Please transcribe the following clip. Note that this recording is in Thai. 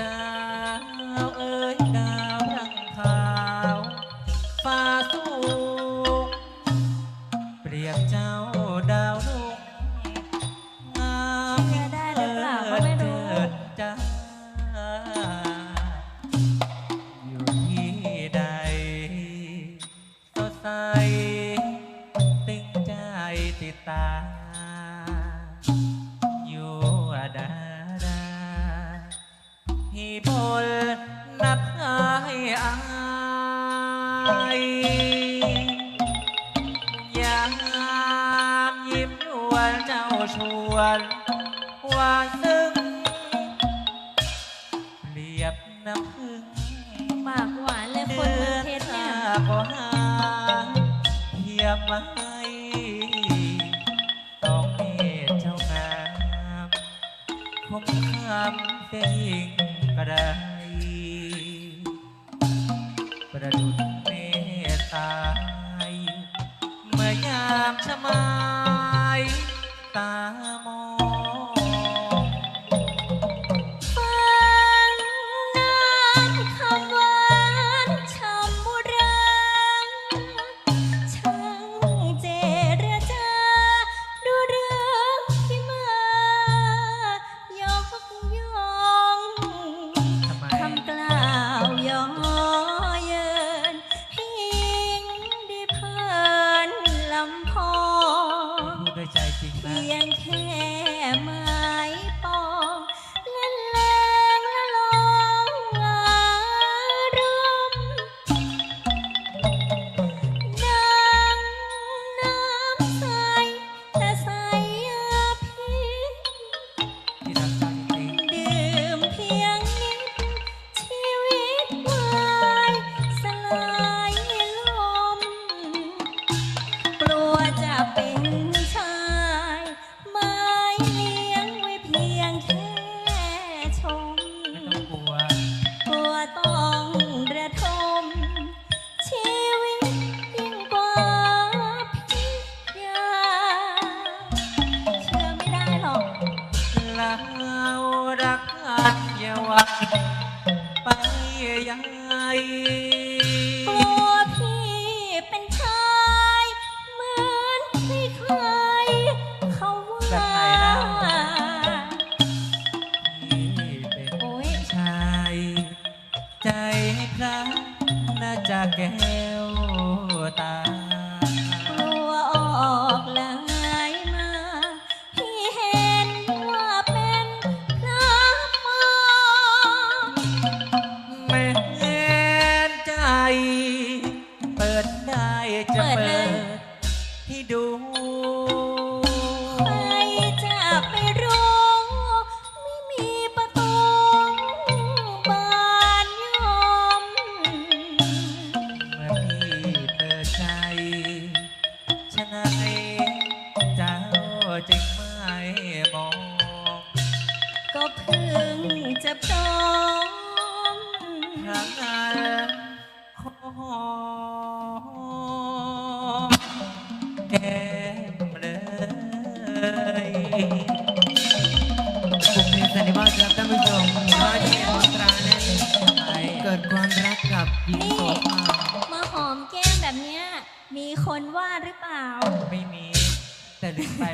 ดาวเอ้ยดาวรังขาวฟ้าสูงเปรียบเจ้าดาวลุ่งงามเชื่ได้หรือเปล่าก็ไม่รู้ เจิดจ้าอยู่ที่ใดสดใส ตึงใจติดตาอ ชวนหวานซึ้งเปรียบน้ำพึ่งปากหวานเลยคนเมืองเพชรเนี่ย ก็หาเทียบไม่ต้องเมตเจ้างามคงคำเสียยิ่งกระไดประดุจเมตตายเมื่อยามชะมา ตา เรารักกันอย่าหวังไปยังไงกลัวพี่เป็นชายเหมือนที่ใครเขาว่าพี่เป็นโอ้ยชาย ใจพระน่าจะแก้วตา จึงไม่มอง ก็เพิ่งจะพร้อมทางนั้นขอแก้มเลยบุคเพสันนิวาสครับท่านผู้ชมว่าที่มนตรานั้นเกิดความรักกับหญิงโสภามาหอมแก้มแบบเนี้ยมีคนว่าหรือเปล่า ไม่มีแต่ลืมไป